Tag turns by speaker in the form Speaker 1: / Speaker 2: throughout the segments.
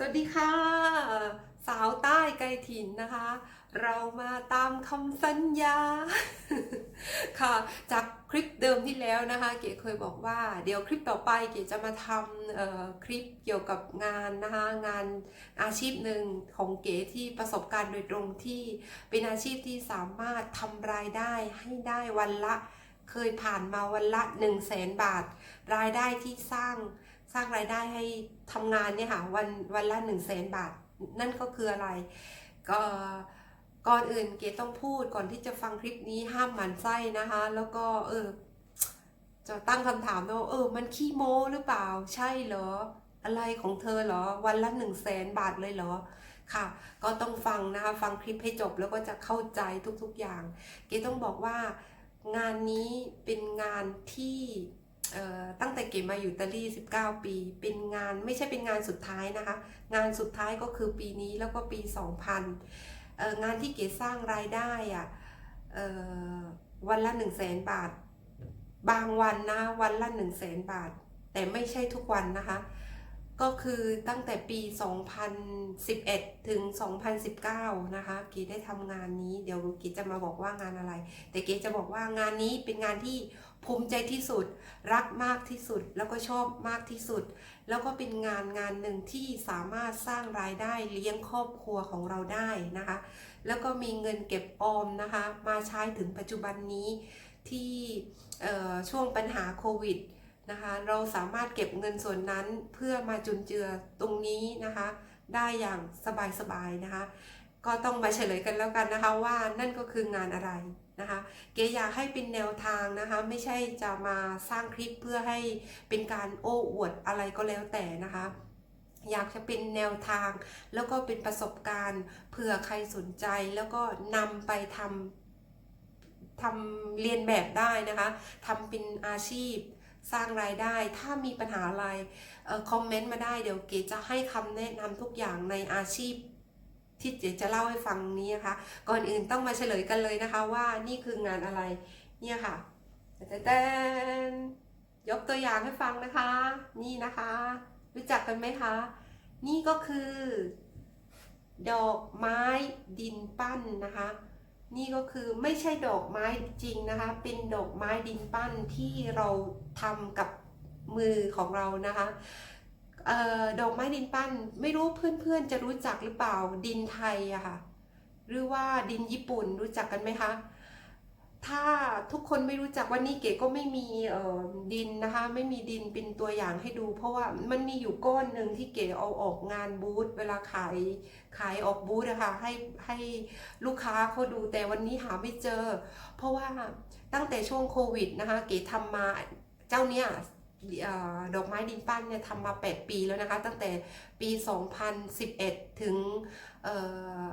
Speaker 1: สวัสดีค่ะ สาวใต้ไกลถิ่นนะคะ เรามาตามคำสัญญา ค่ะ จากคลิปเดิมที่แล้วนะคะ เก๋เคยบอกว่า เดี๋ยวคลิปต่อไปเก๋จะมาทำเอ่อคลิปเกี่ยวกับงานนะคะ งานอาชีพหนึ่งของเก๋ที่ประสบการณ์โดยตรงที่เป็นอาชีพที่สามารถทำรายได้ให้ได้วันละ เคยผ่านมาวันละ 1 0 0 0 0แสนบาท รายได้ที่สร้าง สร้างรายได้ให้ทำงานเนี่ยค่ะวันวันละหนึ่งแสนบาท นั่นก็คืออะไร ก็ก่อนอื่นเกดต้องพูดก่อนที่จะฟังคลิปนี้ห้ามหมันไส้นะคะ แล้วก็เออจะตั้งคำถามว่าเออ มันขี้โม้หรือเปล่าใช่เหรอ อะไรของเธอเหรอ วันละหนึ่งแสนบาทเลยเหรอค่ะ ก็ต้องฟังนะคะ ฟังคลิปให้จบแล้วก็จะเข้าใจทุกๆอย่าง เกดต้องบอกว่างานนี้เป็นงานที่ ตั้งแต่เก๋มาอยู่อิตาลี 19 ปี เป็นงานไม่ใช่เป็นงานสุดท้ายนะคะ งานสุดท้ายก็คือปีนี้แล้วก็ปี 2000 งานที่เก๋สร้างรายได้อะวันละ 1 0 0 0 0แสนบาท บางวันนะวันละ 1 0 0 0 0แสนบาท แต่ไม่ใช่ทุกวันนะคะ ก็คือตั้งแต่ปี 2011 ถึง 2019 นะคะเก๋ได้ทำงานนี้ เดี๋ยวเก๋จะมาบอกว่างานอะไร แต่เก๋จะบอกว่างานนี้เป็นงานที่ภูมิใจที่สุด รักมากที่สุด แล้วก็ชอบมากที่สุด แล้วก็เป็นงานงานหนึ่งที่สามารถสร้างรายได้เลี้ยงครอบครัวของเราได้นะคะ แล้วก็มีเงินเก็บออมนะคะ มาใช้ถึงปัจจุบันนี้ที่ช่วงปัญหาโควิด นะคะ เราสามารถเก็บเงินส่วนนั้นเพื่อมาจุนเจือตรงนี้นะคะ ได้อย่างสบายๆนะคะ ก็ต้องมาเฉลยกันแล้วกันนะคะว่านั่นก็คืองานอะไรนะคะเก๋อยากให้เป็นแนวทางนะคะไม่ใช่จะมาสร้างคลิปเพื่อให้เป็นการโอ้อวดอะไรก็แล้วแต่นะคะ อยากจะเป็นแนวทาง แล้วก็เป็นประสบการณ์เผื่อใครสนใจแล้วก็นำไปทำทำเรียนแบบได้นะคะทำเป็นอาชีพ สร้างรายได้ ถ้ามีปัญหาอะไรเออคอมเมนต์มาได้เดี๋ยวเก๋จะให้คำแนะนำทุกอย่างในอาชีพที่เจ๊จะเล่าให้ฟังนี้นะคะ ก่อนอื่นต้องมาเฉลยกันเลยนะคะว่านี่คืองานอะไรเนี่ยค่ะแต่แต่ยกตัวอย่างให้ฟังนะคะ นี่นะคะ รู้จักกันไหมคะ นี่ก็คือ ดอกไม้ดินปั้นนะคะ นี่ก็คือไม่ใช่ดอกไม้จริงนะคะ เป็นดอกไม้ดินปั้นที่เราทำกับมือของเรานะคะออดอกไม้ดินปั้นไม่รู้เพื่อนๆจะรู้จักหรือเปล่าดินไทยอะค่ะหรือว่าดินญี่ปุ่นรู้จักกันไหมคะ ถ้าทุกคนไม่รู้จักวันนี้เก๋ก็ไม่มีดินนะคะ ไม่มีดินเป็นตัวอย่างให้ดู เพราะว่ามันมีอยู่ก้อนหนึ่งที่เก๋เอาออกงานบูธเวลาขายขายออกบูธอะคะให้ให้ลูกค้าเขาดูแต่วันนี้หาไม่เจอ เพราะว่าตั้งแต่ช่วงโควิดนะคะ เก๋ทำมาเจ้าเนี้ยดอกไม้ดินปั้นเนี่ยทำมา 8 ปีแล้วนะคะ ตั้งแต่ปี 2011 ถึงเอ่อ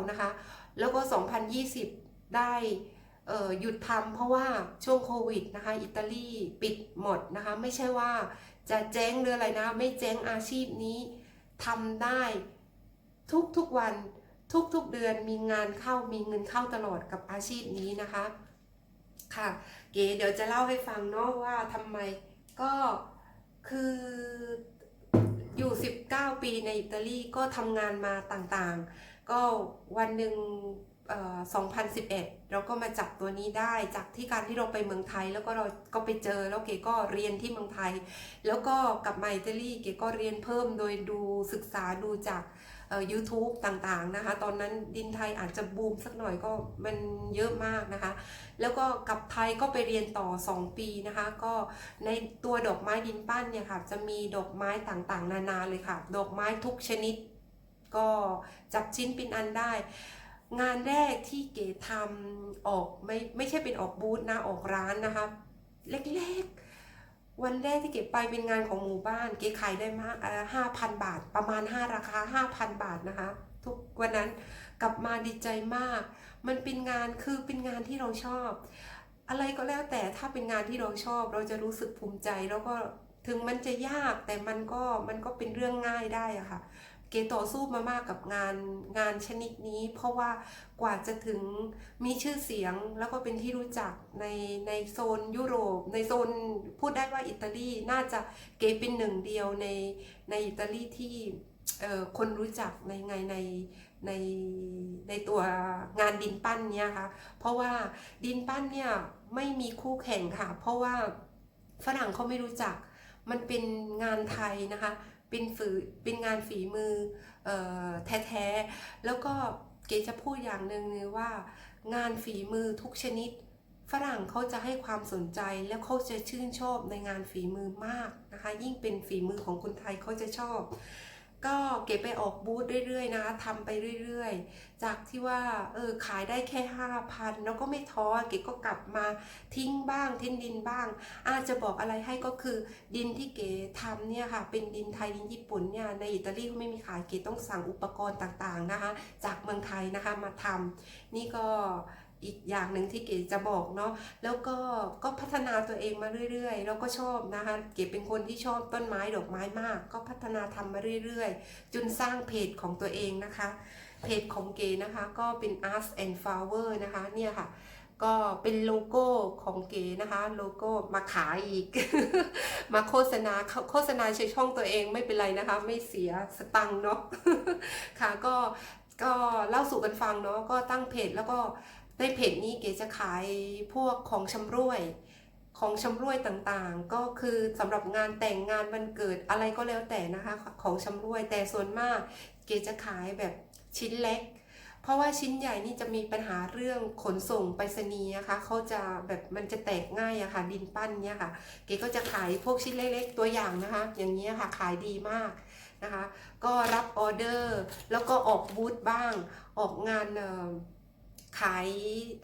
Speaker 1: 2019 นะคะ แล้วก็ 2020 ได้หยุดทำเพราะว่าช่วงโควิดนะคะ อิตาลีปิดหมดนะคะ ไม่ใช่ว่าจะแจ้งหรืออะไรนะ ไม่แจ้งอาชีพนี้ทำได้ทุกๆวันทุกๆเดือนมีงานเข้ามีเงินเข้าตลอดกับอาชีพนี้นะคะ ค่ะ เก๋เดี๋ยวจะเล่าให้ฟังเนาะว่าทำไมก็คืออยู่ 19 ปีในอิตาลีก็ทำงานมาต่างๆ ก็วันหนึ่ง 2011 เราก็มาจับตัวนี้ได้จากที่การที่เราไปเมืองไทย แล้วก็เราก็ไปเจอแล้วเก๋ก็เรียนที่เมืองไทย แล้วก็กลับมาอิตาลีเก๋ก็เรียนเพิ่มโดยดูศึกษาดูจากเอ่อ YouTube ต่างๆนะคะ ตอนนั้นดินไทยอาจจะบูมสักหน่อยก็มันเยอะมากนะคะ แล้วก็กลับไทยก็ไปเรียนต่อ 2 ปีนะคะ ก็ในตัวดอกไม้ดินปั้นเนี่ยค่ะ จะมีดอกไม้ต่างๆ นานาเลยค่ะ ดอกไม้ทุกชนิด ก็จับชิ้นเป็นอันได้ งานแรกที่เก๋ทำออกไม่ไม่ใช่เป็นออกบูธนะออกร้านนะคะเล็กๆ วันแรกที่เก๋ไปเป็นงานของหมู่บ้าน เก๋ขายได้มากห้าพันบาท ประมาณ 5 ราคา 5,000 บาทนะคะ ทุกวันนั้นกลับมาดีใจมาก มันเป็นงานคือเป็นงานที่เราชอบ อะไรก็แล้วแต่ถ้าเป็นงานที่เราชอบ เราจะรู้สึกภูมิใจแล้วก็ถึงมันจะยากแต่มันก็มันก็เป็นเรื่องง่ายได้อะค่ะ เกต่อสู้มามากกับงานงานชนิดนี้ เพราะว่ากว่าจะถึงมีชื่อเสียงแล้วก็เป็นที่รู้จักในในโซนยุโรป ในโซนพูดได้ว่าอิตาลีน่าจะเกเป็นหนึ่งเดียวในในอิตาลีที่เอ่อคนรู้จักในไงในในในตัวงานดินปั้นเนี่ยค่ะ เพราะว่าดินปั้นเนี่ยไม่มีคู่แข่งค่ะ เพราะว่าฝรั่งเขาไม่รู้จัก มันเป็นงานไทยนะคะ เป็นฝือเป็นงานฝีมือเอ่อแท้ๆ แล้วก็เก๋จะพูดอย่างหนึ่งเลยว่า งานฝีมือทุกชนิด ฝรั่งเขาจะให้ความสนใจแล้วเขาจะชื่นชอบในงานฝีมือมากนะคะ ยิ่งเป็นฝีมือของคนไทยเขาจะชอบ ก็เก็บไปออกบูธเรื่อยๆนะทำไปเรื่อยๆ จากที่ว่าเออขายได้แค่ห้าพันแล้วก็ไม่ท้อเก๋ก็กลับมาทิ้งบ้างทิ้งดินบ้าง อาจจะบอกอะไรให้ก็คือดินที่เก๋ทำเนี่ยค่ะ เป็นดินไทยดินญี่ปุ่นเนี่ยในอิตาลีเขาไม่มีขายเก๋ต้องสั่งอุปกรณ์ต่างๆนะคะ จากเมืองไทยนะคะมาทำนี่ก็ อีกอย่างหนึ่งที่เก๋จะบอกเนาะแล้วก็ก็พัฒนาตัวเองมาเรื่อยๆ แล้วก็ชอบนะคะเก๋เป็นคนที่ชอบต้นไม้ดอกไม้มาก ก็พัฒนาทำมาเรื่อยๆ จนสร้างเพจของตัวเองนะคะ เพจของเก๋นะคะก็เป็น Arts and Flower นะคะเนี่ยค่ะก็เป็นโลโก้ของเก๋นะคะ โลโก้มาขายอีก มาโฆษณาโฆษณาใช้ช่องตัวเองไม่เป็นไรนะคะ ไม่เสียสตังค์เนาะค่ะก็ก็เล่าสู่กันฟังเนาะก็ตั้งเพจแล้วก็ ในเพจนี้เก๋จะขายพวกของชำร่วย ของชำร่วยต่างๆ ก็คือสำหรับงานแต่งงานวันเกิดอะไรก็แล้วแต่นะคะ ของชำร่วยแต่ส่วนมาก เก๋จะขายแบบชิ้นเล็ก เพราะว่าชิ้นใหญ่นี่จะมีปัญหาเรื่องขนส่งไปรษณีย์นะคะเขาจะแบบมันจะแตกง่ายอะค่ะดินปั้นเนี่ยค่ะ เก๋ก็จะขายพวกชิ้นเล็กๆตัวอย่างนะคะ อย่างนี้ค่ะขายดีมากนะคะ ก็รับออเดอร์ แล้วก็ออกบูธบ้าง ออกงานเอ่อ ขาย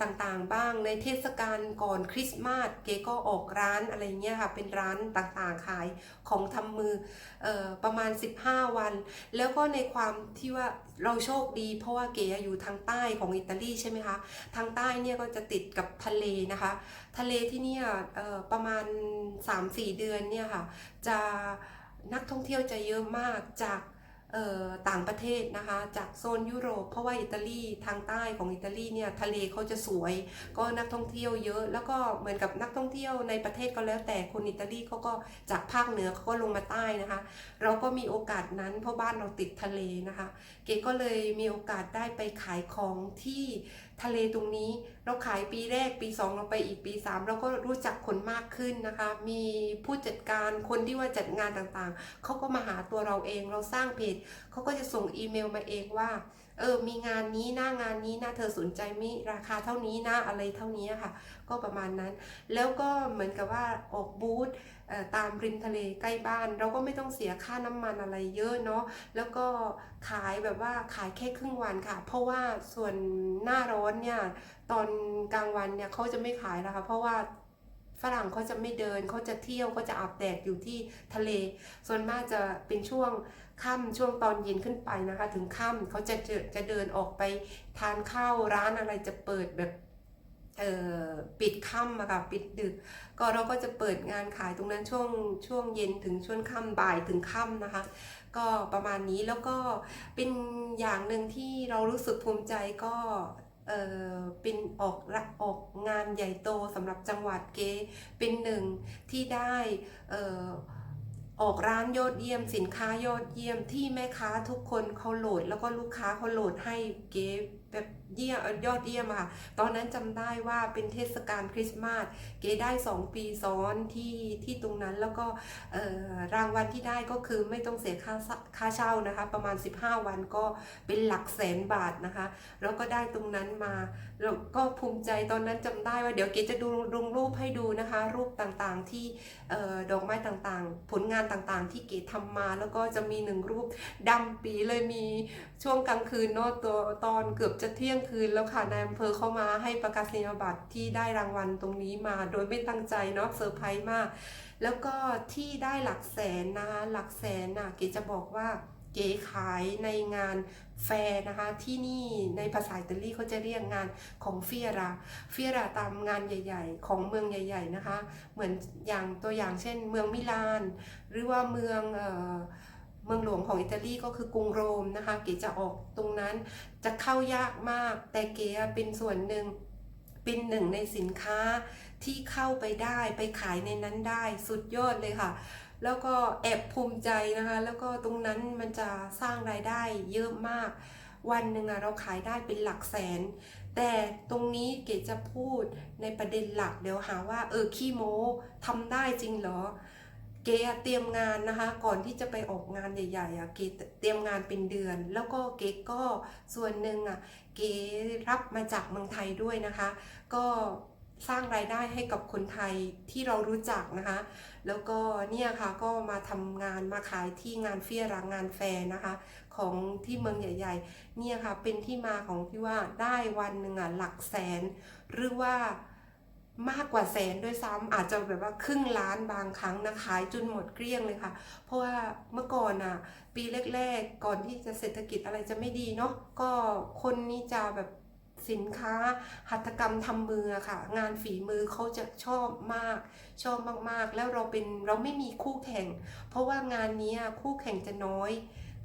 Speaker 1: ต่างๆบ้างในเทศกาลก่อนคริสต์มาสเก๋ก็ออกร้านอะไรเงี้ยค่ะเป็นร้านต่างๆขายของทำมืออประมาณ 15 วัน แล้วก็ในความที่ว่าเราโชคดี เพราะว่าเก๋อยู่ทางใต้ของอิตาลีใช่ไหมคะทางใต้เนี่ยก็จะติดกับทะเลนะคะ ทะเลที่เนี่ยประมาณ 3-4 เดือนเนี่ยค่ะจะนักท่องเที่ยวจะเยอะมากจาก ต่างประเทศนะคะจากโซนยุโรปเพราะว่าอิตาลีทางใต้ของอิตาลีเนี่ยทะเลเขาจะสวย ก็นักท่องเที่ยวเยอะ แล้วก็เหมือนกับนักท่องเที่ยวในประเทศก็แล้วแต่คนอิตาลีเขาก็จากภาคเหนือเขาก็ลงมาใต้นะคะ เราก็มีโอกาสนั้นเพราะบ้านเราติดทะเลนะคะ เกก็เลยมีโอกาสได้ไปขายของที่ ทะเลตรงนี้เราขายปีแรกปี 2 เราไปอีกปี 3 เราก็รู้จักคนมากขึ้นนะคะ มีผู้จัดการคนที่ว่าจัดงานต่างๆ เขาก็มาหาตัวเราเองเราสร้างเพจเขาก็จะส่งอีเมลมาเองว่าเออมีงานนี้หน้างานนี้นะเธอสนใจมีราคาเท่านี้นะอะไรเท่านี้ค่ะ ก็ประมาณนั้น แล้วก็เหมือนกับว่าออกบูธ ตามริมทะเลใกล้บ้าน เราก็ไม่ต้องเสียค่าน้ำมันอะไรเยอะเนาะแล้วก็ขายแบบว่าขายแค่ครึ่งวันค่ะ เพราะว่าส่วนหน้าร้อนเนี่ยตอนกลางวันเนี่ยเขาจะไม่ขายแล้วค่ะเพราะว่าฝรั่งเขาจะไม่เดินเขาจะเที่ยวเขาจะอาบแดดอยู่ที่ทะเล ส่วนมากจะเป็นช่วงค่ำช่วงตอนเย็นขึ้นไปนะคะ ถึงค่ำเขาจะจอจะเดินออกไปทานข้าวร้านอะไรจะเปิดแบบ ปิดค่ำอะค่ะปิดดึก ก็เราก็จะเปิดงานขายตรงนั้นช่วงช่วงเย็นถึงช่วงค่ำบ่ายถึงค่ำนะคะ ก็ประมาณนี้แล้วก็เป็นอย่างหนึ่งที่เรารู้สึกภูมิใจก็เออเป็นออกละออกงานใหญ่โตสำหรับจังหวัดเกเป็นหนึ่งที่ได้เออออกร้านยอดเยี่ยมสินค้ายอดเยี่ยมที่แม่ค้าทุกคนเขาโหลด แล้วก็ลูกค้าเขาโหลดให้เก๋แบบ เยี่ยมยอดเยี่ยมค่ะ ตอนนั้นจำได้ว่าเป็นเทศกาลคริสต์มาส เก๋ได้ 2 ปีซ้อนที่ที่ตรงนั้นแล้วก็เอ่อรางวัลที่ได้ก็คือไม่ต้องเสียค่าค่าเช่านะคะ ประมาณ 15 วันก็เป็นหลักแสนบาทนะคะ แล้วก็ได้ตรงนั้นมาแล้วก็ภูมิใจตอนนั้นจำได้ว่าเดี๋ยวเก๋จะดูลงรูปให้ดูนะคะ รูปต่างๆที่ดอกไม้ต่างๆ ผลงานต่างๆ ที่เก๋ทำมา แล้วก็จะมีหนึ่งรูปดำปีเลยมีช่วงกลางคืนเนาะตัวตอนเกือบจะเที่ยงคืนแล้วค่ะนายอำเภอเข้ามาให้ประกาศนียบัตรที่ได้รางวัลตรงนี้มา โดยไม่ตั้งใจเนาะเซอร์ไพรส์มาก แล้วก็ที่ได้หลักแสนนะคะหลักแสนน่ะเก๋จะบอกว่าเก๋ขายในงานแฟร์นะคะ ที่นี่ในภาษาอิตาลีเขาจะเรียกงานของเฟียราเฟียราตามงานใหญ่ ๆ ของเมืองใหญ่ ๆนะคะ เหมือนอย่างตัวอย่างเช่น เมืองมิลาน หรือว่าเมืองเอ่อ เมืองหลวงของอิตาลีก็คือกรุงโรมนะคะ เก๋จะออกตรงนั้นจะเข้ายากมาก แต่เก๋เป็นส่วนหนึ่งเป็นหนึ่งในสินค้าที่เข้าไปได้ไปขายในนั้นได้สุดยอดเลยค่ะ แล้วก็แอบภูมิใจนะคะ แล้วก็ตรงนั้นมันจะสร้างรายได้เยอะมาก วันหนึ่งเราขายได้เป็นหลักแสน แต่ตรงนี้เก๋จะพูดในประเด็นหลักเดี๋ยวหาว่าเออขี้โม้ทำได้จริงเหรอ เก๋อะเตรียมงานนะคะ ก่อนที่จะไปออกงานใหญ่ๆอะเก๋เตรียมงานเป็นเดือน แล้วก็เกก็ส่วนหนึ่งอะเกรับมาจากเมืองไทยด้วยนะคะ ก็สร้างรายได้ให้กับคนไทยที่เรารู้จักนะคะ แล้วก็เนี่ยค่ะก็มาทำงานมาขายที่งานเฟียรังงานแฟร์นะคะ ของที่เมืองใหญ่ ๆ เนี่ยค่ะเป็นที่มาของที่ว่าได้วันหนึ่งอะหลักแสน หรือว่า มากกว่าแสนด้วยซ้ำอาจจะแบบว่าครึ่งล้านบางครั้งนะขายจนหมดเกลี้ยงเลยค่ะ เพราะว่าเมื่อก่อนอะปีแรกๆ ก่อนที่จะเศรษฐกิจอะไรจะไม่ดีเนาะก็คนนี้จะแบบสินค้าหัตถกรรมทำมือค่ะ งานฝีมือเขาจะชอบมาก ชอบมากๆ แล้วเราเป็นเราไม่มีคู่แข่ง เพราะว่างานนี้อะคู่แข่งจะน้อย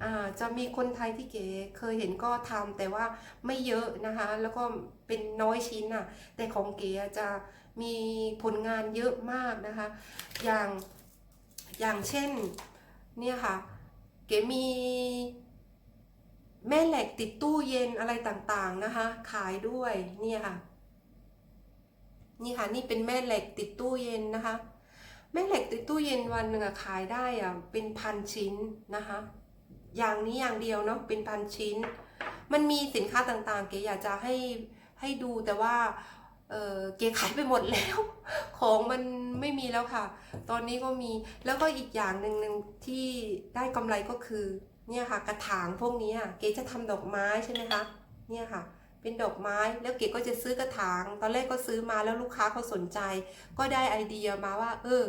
Speaker 1: อ่าจะมีคนไทยที่เก๋เคยเห็นก็ทำแต่ว่าไม่เยอะนะคะ แล้วก็เป็นน้อยชิ้นอะ แต่ของเก๋จะ มีผลงานเยอะมากนะคะ อย่างอย่างเช่นเนี่ยค่ะเก๋มีแม่เหล็กติดตู้เย็นอะไรต่างๆนะคะ ขายด้วยเนี่ยค่ะนี่ค่ะนี่เป็นแม่เหล็กติดตู้เย็นนะคะ แม่เหล็กติดตู้เย็นวันหนึ่งอะขายได้อะเป็นพันชิ้นนะคะ อย่างนี้อย่างเดียวเนาะเป็นพันชิ้น มันมีสินค้าต่างๆ เก๋อยากจะให้ให้ดูแต่ว่า เออเก๋ขายไปหมดแล้ว ของมันไม่มีแล้วค่ะ ตอนนี้ก็มีแล้วก็อีกอย่างหนึ่งหนึ่งที่ได้กำไรก็คือ เนี่ยค่ะ กระถางพวกนี้เก๋จะทำดอกไม้ใช่ไหมคะเนี่ยค่ะ เป็นดอกไม้แล้วเก๋ก็จะซื้อกระถาง ตอนแรกก็ซื้อมาแล้วลูกค้าเขาสนใจ ก็ได้ไอเดียมาว่า เออ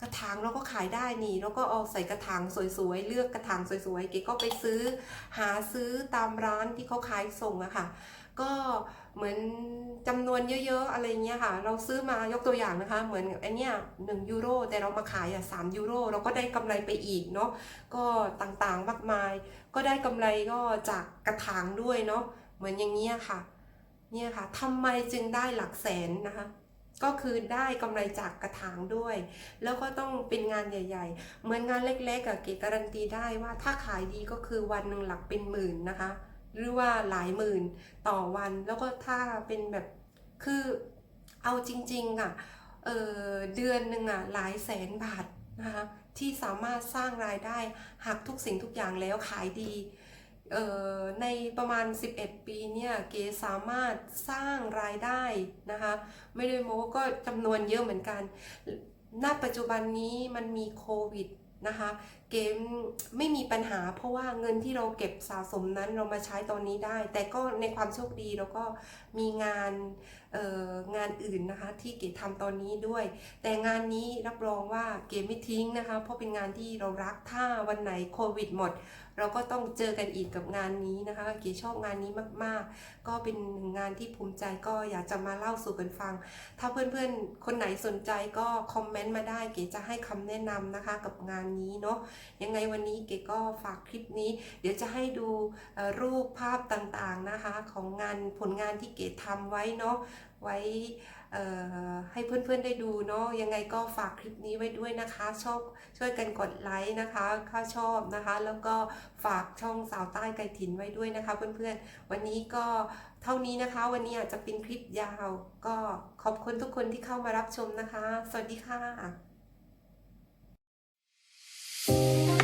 Speaker 1: กระถางเราก็ขายได้นี่ แล้วก็เอาใส่กระถางสวยๆเลือกกระถางสวยๆเก๋ก็ไปซื้อ หาซื้อตามร้านที่เขาขายส่งอะค่ะ ก็เหมือนจำนวนเยอะๆอะไรเงี้ยค่ะ เราซื้อมายกตัวอย่างนะคะ เหมือนไอเนี้ยหนึ่งยูโรแต่เรามาขายอะสามยูโรเราก็ได้กำไรไปอีกเนาะก็ต่างๆมากมาย ก็ได้กำไรก็จากกระถางด้วยเนาะเหมือนอย่างเงี้ยค่ะเนี่ยค่ะทำไมจึงได้หลักแสนนะคะก็คือได้กำไรจากกระถางด้วย แล้วก็ต้องเป็นงานใหญ่ ๆ เหมือนงานเล็กๆอะเก๋การันตีได้ว่าถ้าขายดีก็คือวันหนึ่งหลักเป็นหมื่นนะคะ หรือว่าหลายหมื่นต่อวัน แล้วก็ถ้าเป็นแบบคือเอาจริง ๆอะเออเดือนหนึ่งอะหลายแสนบาทนะคะที่สามารถสร้างรายได้หักทุกสิ่งทุกอย่างแล้วขายดีในประมาณ 11 ปีเนี่ยเก๋สามารถสร้างรายได้นะคะไม่ได้โม้ก็จำนวนเยอะเหมือนกัน ณ ปัจจุบันนี้มันมีโควิดนะคะ เกมไม่มีปัญหา เพราะว่าเงินที่เราเก็บสะสมนั้นเรามาใช้ตอนนี้ได้ แต่ก็ในความโชคดีเราก็มีงานงานอื่นนะคะ ที่เก๋ทำตอนนี้ด้วย แต่งานนี้รับรองว่าเก๋ไม่ทิ้งนะคะ เพราะเป็นงานที่เรารักถ้าวันไหนโควิดหมด เราก็ต้องเจอกันอีกกับงานนี้นะคะ เก๋ชอบงานนี้มากๆ ก็เป็นงงานที่ภูมิใจก็อยากจะมาเล่าสู่กันฟัง ถ้าเพื่อนๆคนไหนสนใจก็คอมเมนต์มาได้ เก๋จะให้คำแนะนำนะคะกับงานนี้เนาะยังไงวันนี้เก๋ก็ฝากคลิปนี้ เดี๋ยวจะให้ดูรูปภาพต่างๆนะคะของงานผลงานที่เก๋ทำไว้เนาะไว้ให้เพื่อนๆได้ดูเนาะยังไงก็ฝากคลิปนี้ไว้ด้วยนะคะชอบช่วยกันกดไลค์นะคะถ้าชอบนะคะ แล้วก็ฝากช่องสาวใต้ไก่ถิ่นไว้ด้วยนะคะเพื่อนๆ วันนี้ก็เท่านี้นะคะ วันนี้อาจจะเป็นคลิปยาว ก็ขอบคุณทุกคนที่เข้ามารับชมนะคะ สวัสดีค่ะ Música